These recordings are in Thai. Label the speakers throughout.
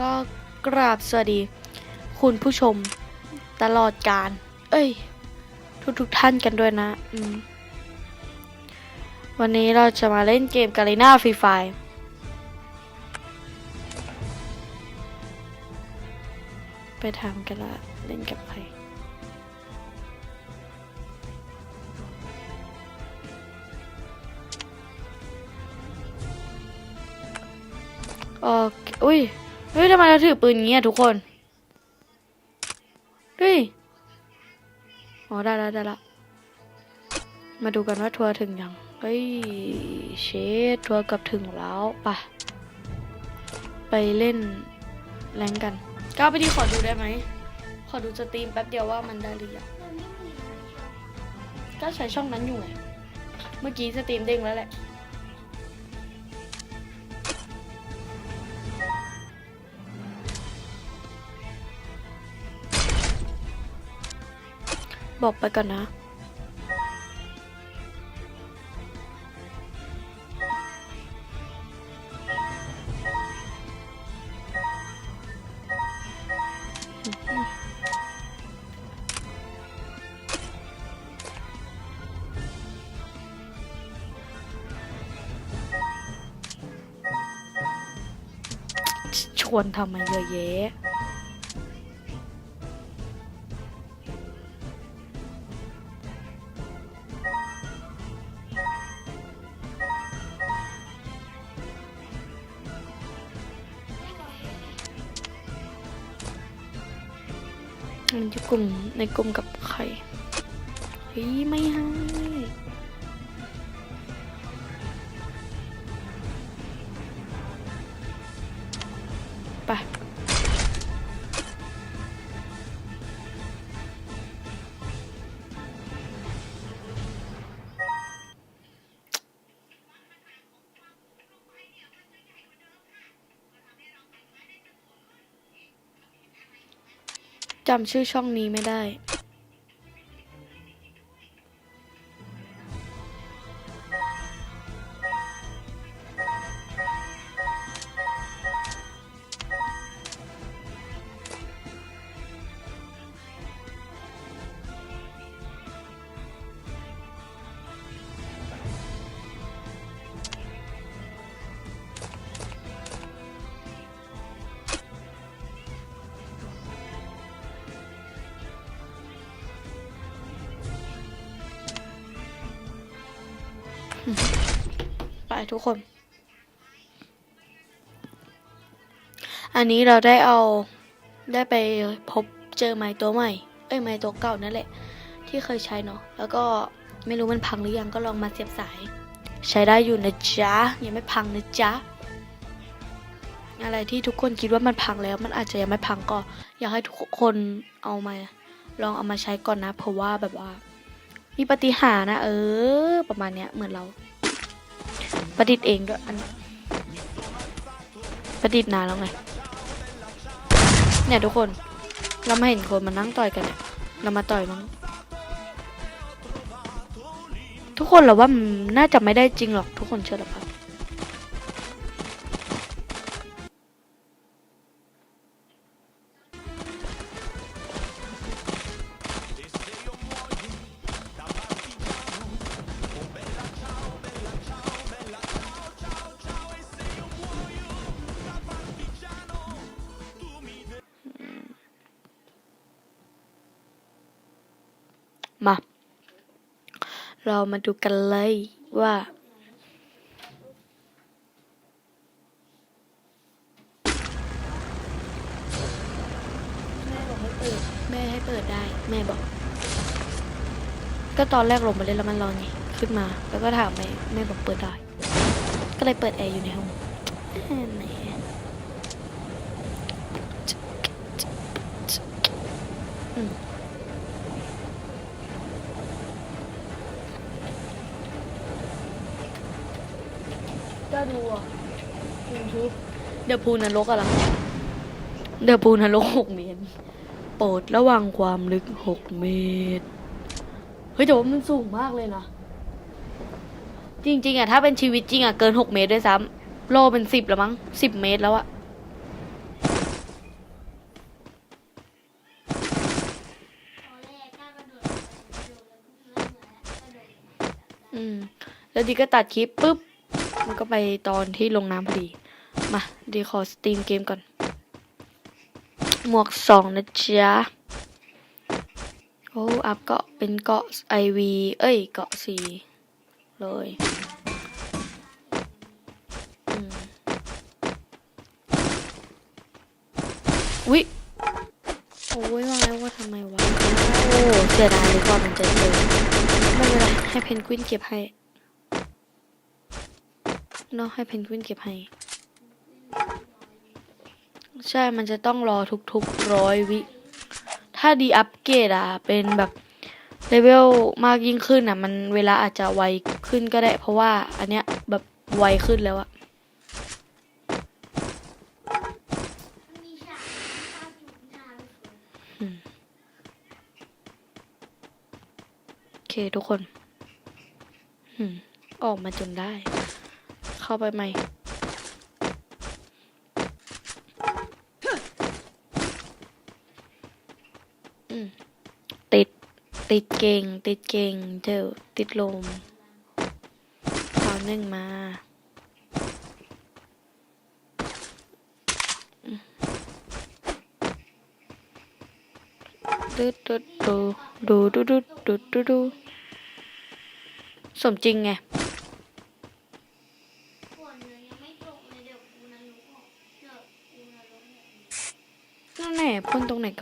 Speaker 1: ก็กราบสวัสดี คุณผู้ชมตลอดการ เอ้ย ทุกทุกท่านกันด้วยนะ วันนี้เราจะมาเล่นเกมกา r ีนาฟรีไฟไปทำกันละเล่นกับใครโอเคอุ้ย เฮ้ยทำไมเราถือปืนงี้อะทุกคนเฮ้ยอ๋อได้ล้ได้ล้วมาดูกันว่าทัวร์ถึงยังเฮ้ยเชดทัวร์เกับถึงแล้วปะไปเล่นแรงกันก้าวไปดีขอดูได้ไหมขอดูสตรีมแป๊บเดียวว่ามันได้หรือยังก็ใช้ช่องนั้นอยู่ไงเมื่อกี้สตรีมเด้งแล้วแหละ บอกไปก่อนนะ ชวนทำไมเยอะแยะ มันจะกลุ่มในกลุ่มกับใครเฮ้ยไม่ให้ จำชื่อช่องนี้ไม่ได้ ไปทุกคน อันนี้เราได้เอาได้ไปพบเจอไม้ตัวใหม่ เอ้ยไม้ตัวเก่านั่นแหละ ที่เคยใช้เนาะแล้วก็ไม่รู้มันพังหรือยังก็ลองมาเสียบสาย ใช้ได้อยู่นะจ๊ะยังไม่พังนะจ๊ะอะไรที่ทุกคนคิดว่ามันพังแล้ว มันอาจจะยังไม่พังก็ อยากให้ทุกคนเอามา ลองเอามาใช้ก่อนนะ เพราะว่าแบบว่า มีปฏิหารนะ เออ ประมาณเนี้ยเหมือนเรา ประดิษฐ์เองด้วยอันประดิษฐ์นานแล้วไง เนี่ยทุกคน เราไม่เห็นคนมานั่งต่อยกันเนี่ยเรามาต่อยมั้ง ทุกคนเราว่านน่าจะไม่ได้จริงหรอกทุกคนเชื่อหรือเปล่า มา เรามาดูกันเลยว่าแม่ให้เปิดได้ แม่บอก ก็ตอนแรกลงมาเล่นแล้วมันร้อนไงขึ้นมา แล้วก็ถามแม่แม่บอกเปิดได้ ก็เลยเปิดแอร์อยู่ในห้องแหมอืม ดูอะยูทูบเะพูนรกอะไรเดอะพูนรกหกเมตรโปรดระวังความลึกหกเมตร เฮ้ยแต่ว่ามันสูงมากเลยนะ จริง ๆอะถ้าเป็นชีวิตจริงอะเกินหกเมตรด้วยซ้ำโลเป็นสิบแล้วมั้งสิบเมตรแล้วอะอืม แล้วดีก็ตัดคลิปปุ๊บ มันก็ไปตอนที่ลงน้ำพอดี มาดีขอสตรีมเกมก่อน หมวกสองนะจ๊ะ โอ้อัพเกาะเป็นเกาะไอวีเอ้ย เกาะสีเลยอืมวิโอ้ยว่าแล้วว่าทำไมวะ โอ้เสียดายเลยกว่ามันจะเจอไม่เป็นไรให้เพนกวินเก็บให้ เนาะให้เพนกวินเก็บให้ ใช่มันจะต้องรอทุกๆร้อยวิ ถ้าดีอัปเกรดอะเป็นแบบเลเวลมากยิ่งขึ้นอะมันเวลาอาจจะไวขึ้นก็ได้ เพราะว่าอันเนี้ยแบบไวขึ้นแล้วอะโอเคทุกคน ออกมาจนได้าไปใหม่ ติด ติดเก่ง ติดเก่ง เจอติดลมขอาหนึ่งมาดูดูดูดูดูดูดูสมจริงไง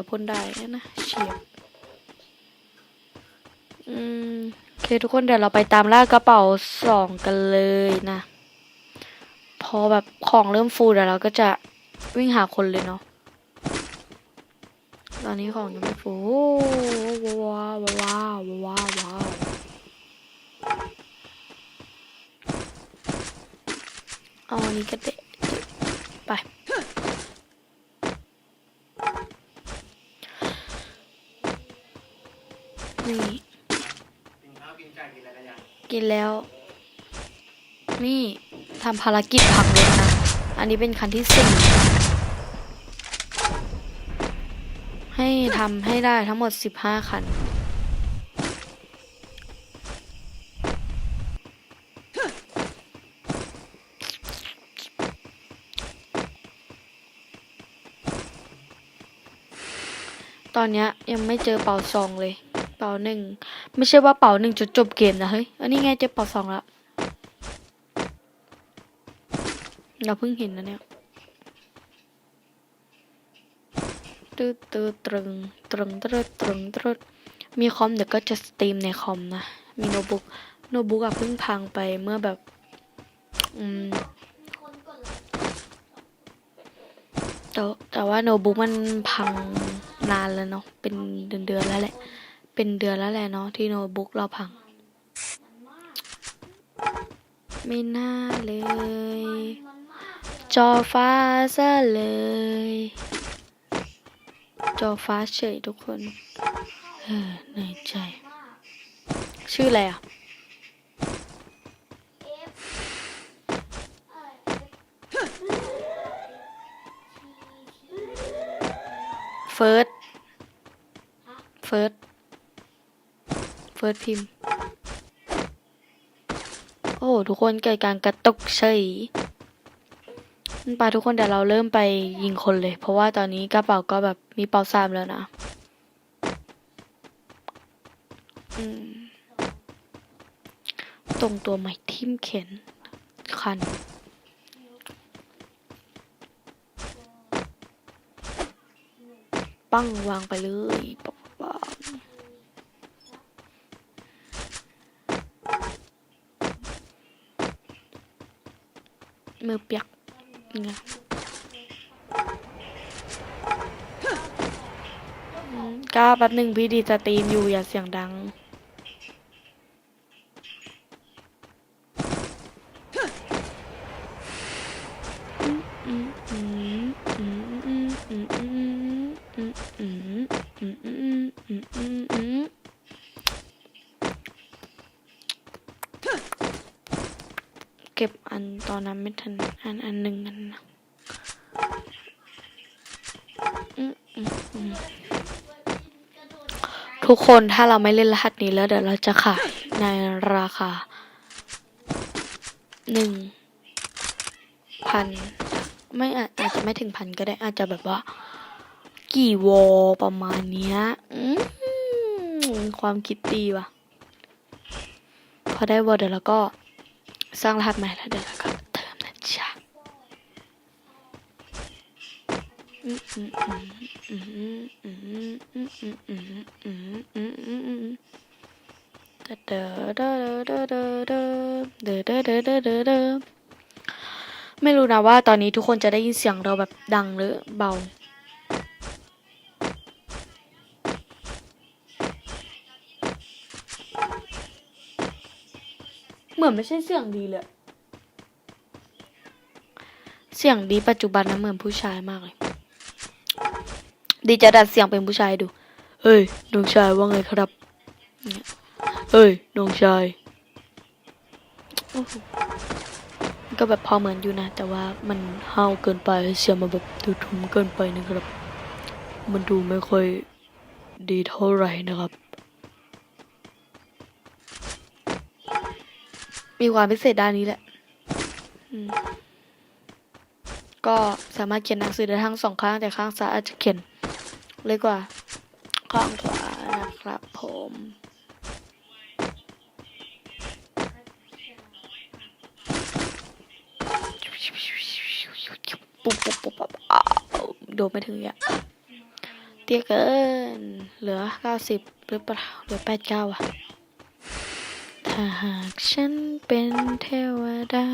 Speaker 1: พ่นไหนก็พ่นได้นะเฉียบอืมโอเคทุกคนเดี๋ยวเราไปตามล่ากระเป๋าสองกันเลยนะ พอแบบของเริ่มฟูเดี๋ยวเราก็จะวิ่งหาคนเลยเนาะตอนนี้ของยังไม่ฟูว้าวว้าวว้าวว้าวเอาอันนี้ก็เตะไป นี่
Speaker 2: กิน
Speaker 1: แล้ว นี่ทำภารกิจผักเลยนะ อันนี้เป็นคันที่สี่ให้ทำให้ได้ทั้งหมดสิบห้าคันตอนนี้ยังไม่เจอเป่าสองเลย เป่าหนึ่งไม่ใช่ว่าเป่าหนึ่งจุดจบเกมนะเฮ้ยอันนี้ไงเจอเป่าสองล้วเราเพิ่งเห็นนะเนี่ยตืดตืดตรึงตรึงตรึดตรึงตรึดมีคอมเดี๋ยวก็จะสตรีมในคอมนะ มีโน้ตบุ๊กโน้ตบุ๊กอะเพิ่งพังไปเมื่อแบบอืมแต่แต่ว่าโน้ตบุ๊กมันพังนานแล้วเนาะเป็นเดือนๆแล้วแหละ เป็นเดือนแล้วแหละเนาะที่โน้ตบุ๊กเราพัง ไม่น่าเลย จอฟ้าซะเลย จอฟ้าเฉยทุกคน เออเหนื่อยใจ ชื่ออะไรอะ
Speaker 3: เฟิร์
Speaker 1: สเฟิร์ส ฟิร์สพิมพ์ โอ้ ทุกคนเกิดการกระตุกเฉยงั้นไปทุกคนเดี๋ยวเราเริ่มไปยิงคนเลย เพราะว่าตอนนี้กระเป๋าก็แบบมีเป่าสามแล้วนะ ตรงตัวใหม่ทิมเข็น คันปั้งวางไปเลยปงปัง มือเปียกไงอืมก้าแป๊บหนึ่งพี่ดีสตรีมอยู่อย่าเสียงดัง อนนั้นไม่ทันอันอันหนึ่งอันนะทุกคนถ้าเราไม่เล่นรหัสนี้แล้วเดี๋ยวเราจะขายในราคาหนึ่งพันไม่อาจจะไม่ถึงพันก็ได้อาจจะแบบว่า กี่วอประมาณเนี้ยความคิดดีว่ะ พอได้วอเดี๋ยวเราก็สร้างรหัสใหม่แล้วเดี๋ยวเราก็ ไม่รู้นะว่าตอนนี้ทุกคนจะได้ยินเสียงเราแบบดังหรือเบา เหมือนไม่ใช่เสียงดีเลย เสียงดีปัจจุบันนะเหมือนผู้ชายมากเลย ดีจะดัดเสียงเป็นผู้ชายดู เฮ้ยน้องชายว่าไงครับ เฮ้ยน้องชาย ก็แบบพอเหมือนอยู่นะ แต่ว่ามันห้าวเกินไปเสียงมันแบบดูทุ้มเกินไปนะครับ มันดูไม่ค่อยดีเท่าไหร่นะครับ มีความพิเศษด้านนี้แหละก็สามารถเขียนหนังสือได้ทั้งสองข้างแต่ข้างซ้ายอาจจะเขียน เล็กว่าข้างขวานะครับผมปุ๊บปุ๊บปุ๊บปุ๊บอ้าวโดนไม่ถึงอะเตี้ยเกิน เหลือเก้าสิบหรือเปล่าเหลือแปดเก้าอะ ถ้าหากฉันเป็นเทวดา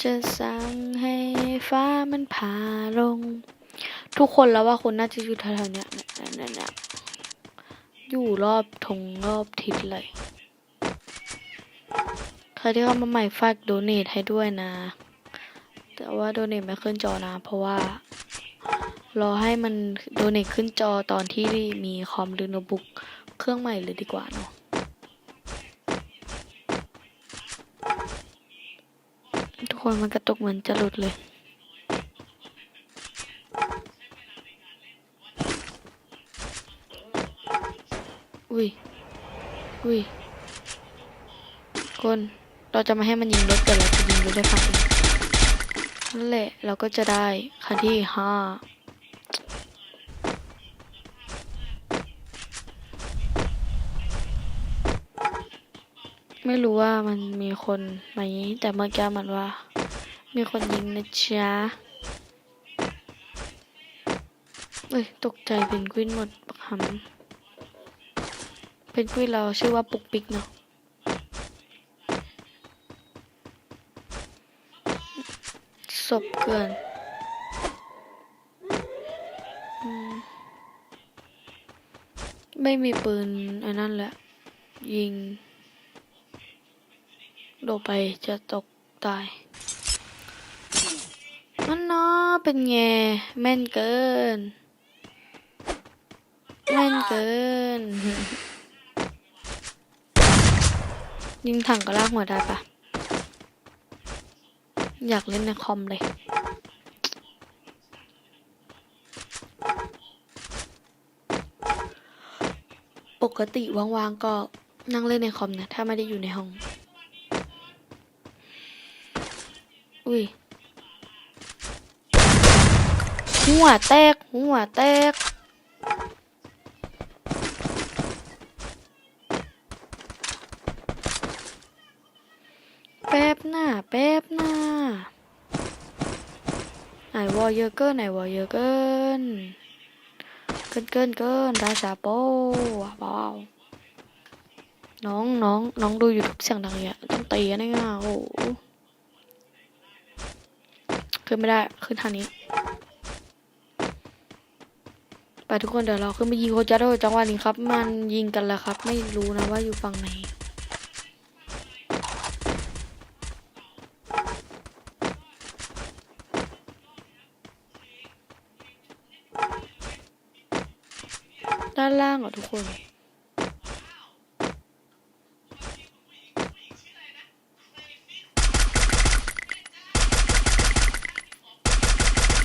Speaker 1: จะสั่งให้ฟ้ามันผ่าลง ทุกคนแล้วว่าคุณน่าจะอยู่แถวๆเนี้ยนี่ยเนี่ยเนี่ยอยู่รอบทงรอบทิศเลยใครที่เข้ามาใหม่ฝากโดเนทให้ด้วยนะ แต่ว่าโดเนทไม่ขึ้นจอนะ เพราะว่า รอให้มันโดเนทขึ้นจอตอนที่มีคอมหรือโน้ตบุ๊กเครื่องใหม่เลยดีกว่าเนาะทุกคนมันกระตุกเหมือนจะหลุดเลย อุ้ย อุ้ย คน เราจะมาให้มันยิงรถแต่เราจะยิงรถได้ครั้งนั่นแหละ เราก็จะได้คันที่ห้าไม่รู้ว่ามันมีคนไหมแต่เมื่อกี้มันว่า มีคนยิงนะจ๊ะเอ้ย ตกใจเป็นกวินหมดปักหำ นกวินเราชื่อว่าปุกปิกเนาะศพเกินอืมไม่มีปืนไอ้นั่นแหละ ยิงโดดไปจะตกตายมันเนาะเป็นไงแม่นเกิน แม่นเกิน ยิงถังก็ลากหัวได้ปะอยากเล่นในคอมเลยปกติว่างๆก็นั่งเล่นในคอมนะ ถ้าไม่ได้อยู่ในห้อง อุ้ยหัวแตกหัวแตก แป๊บหน้า แป๊บหน้า ไหนวอเยอะเกินไหนวอเยอะเกิน เกินเกินเกินราชาโป้ว้าวน้องน้องน้องดูอยู่ทูบเสียงดังอย่างเงี้ยต้องตีนะเนี่ยโอ้โหขึ้นไม่ได้ขึ้นทางนี้ ไปทุกคนเดี๋ยวเราขึ้นไปยิงโคจาโดจังหวะนี้ครับ มันยิงกันแล้วครับ ไม่รู้นะว่าอยู่ฝั่งไหน ด้านล่างเหรอทุกคน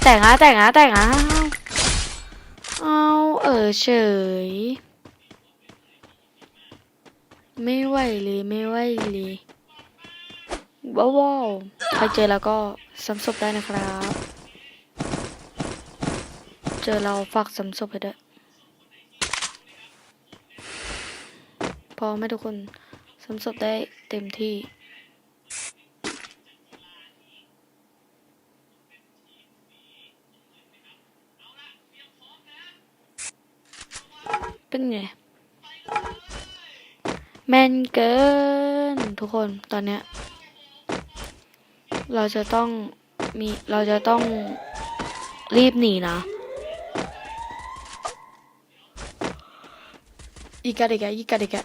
Speaker 1: แต่งอะแต่งอะแต่งอะเอาเออเฉย ไม่ไหวเลยไม่ไหวเลยว้าวว้าวใครเจอแล้วก็ซ้ำศพได้นะครับ เจอเราฝากซ้ำศพให้ด้วยพ อไหม่ทุกคนซ้ำศพได้เต็มที่ เป็นไง แมนเกิน ทุกคนตอนเนี้ย เราจะต้องมีเราจะต้องรีบหนีนะ อีกแกะอีกแกะอีกแกะอีกแกะ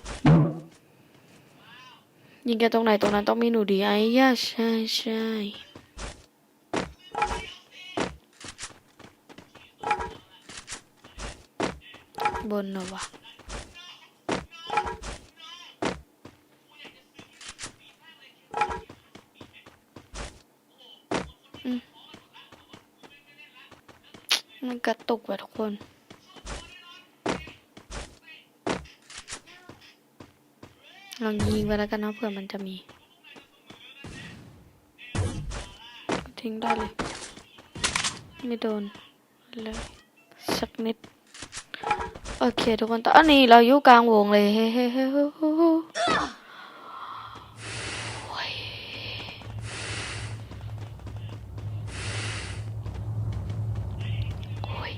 Speaker 1: ยิงแกตรงไหนตรงนั้นต้องมีหนูดีไอ้ย่าใช่ใช่บนเหรอวะมันกระตุกว่ะทุกคน ลองยิงไปแล้วกันนะเผื่อมันจะมี ทิ้งได้เลย ไม่โดนเลยสักนิด โอเคทุกคนตอนนี้เราอยู่กลางวงเลยเฮ้เฮ้เฮ้เฮ้เฮ้เฮ้โอ้ยโอ้ย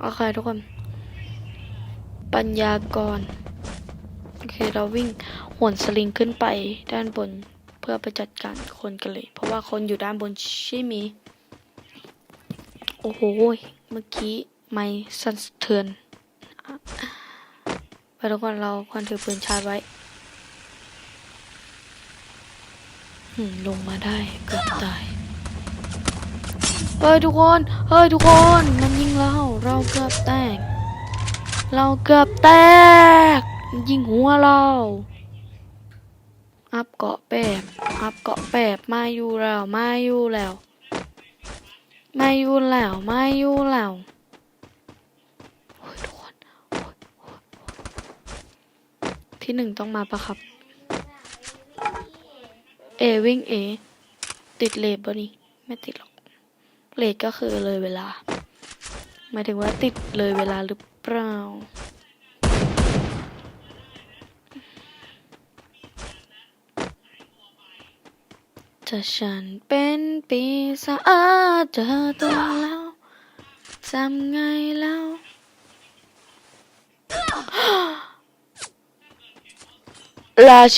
Speaker 1: โอเคทุกคน ปัญญากร เราวิ่งหวนสลิงขึ้นไปด้านบนเพื่อไปจัดการคนกันเลย เพราะว่าคนอยู่ด้านบนใช่ไหมโอ้โห เมื่อกี้ไม่สั่นสะเทือนไปทุกคนเราควรถือปืนชาร์จไว้ลงมาได้เกือบตาย เฮ้ยทุกคน เฮ้ยทุกคน มันยิงเรา เราเกือบแตก เราเกือบแตก ยิงหัวเราอัพเกาะแปบอัพเกาะแปบมาอยู่แล้วมาอยู่แล้วมาอยู่แล้วมาอยู่แล้วที่หนึ่งต้องมาปะครับ เอวิ่งเอ ติดเลทบ่นี่ไม่ติดหรอก เลทก็คือเลยเวลาหมายถึงว่าติดเลยเวลาหรือเปล่า ถ้าฉันเป็นปีศาจเจอตัวแล้วจำไงแล้ว ราช